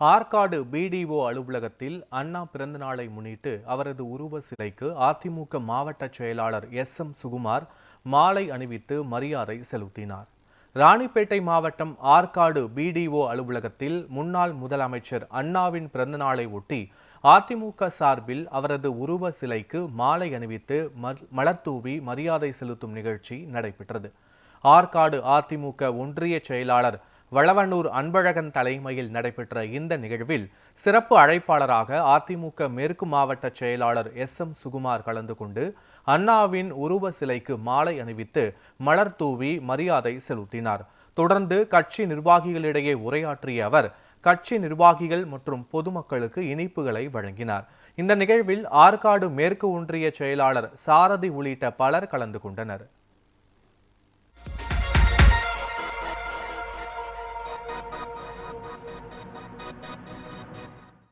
Arcot BDO அலுவலகத்தில் அண்ணா பிறந்தநாளை முன்னிட்டு அவரது உருவ சிலைக்கு அதிமுக மாவட்ட செயலாளர் எஸ் எம் சுகுமார் மாலை அணிவித்து மரியாதை செலுத்தினார். ராணிப்பேட்டை மாவட்டம் ஆற்காடு பிடிஓ அலுவலகத்தில் முன்னாள் முதலமைச்சர் அண்ணாவின் பிறந்தநாளை ஒட்டி அதிமுக சார்பில் அவரது உருவ சிலைக்கு மாலை அணிவித்து மலர்தூவி மரியாதை செலுத்தும் நிகழ்ச்சி நடைபெற்றது. ஆற்காடு அதிமுக ஒன்றிய செயலாளர் வளவனூர் அன்பழகன் தலைமையில் நடைபெற்ற இந்த நிகழ்வில் சிறப்பு அழைப்பாளராக அதிமுக மேற்கு மாவட்ட செயலாளர் எஸ் எம் சுகுமார் கலந்து கொண்டு அண்ணாவின் உருவ சிலைக்கு மாலை அணிவித்து மலர் தூவி மரியாதை செலுத்தினார். தொடர்ந்து கட்சி நிர்வாகிகளிடையே உரையாற்றிய அவர் கட்சி நிர்வாகிகள் மற்றும் பொதுமக்களுக்கு இனிப்புகளை வழங்கினார். இந்த நிகழ்வில் ஆற்காடு மேற்கு ஒன்றிய செயலாளர் சாரதி உள்ளிட்ட பலர் கலந்து கொண்டனர். you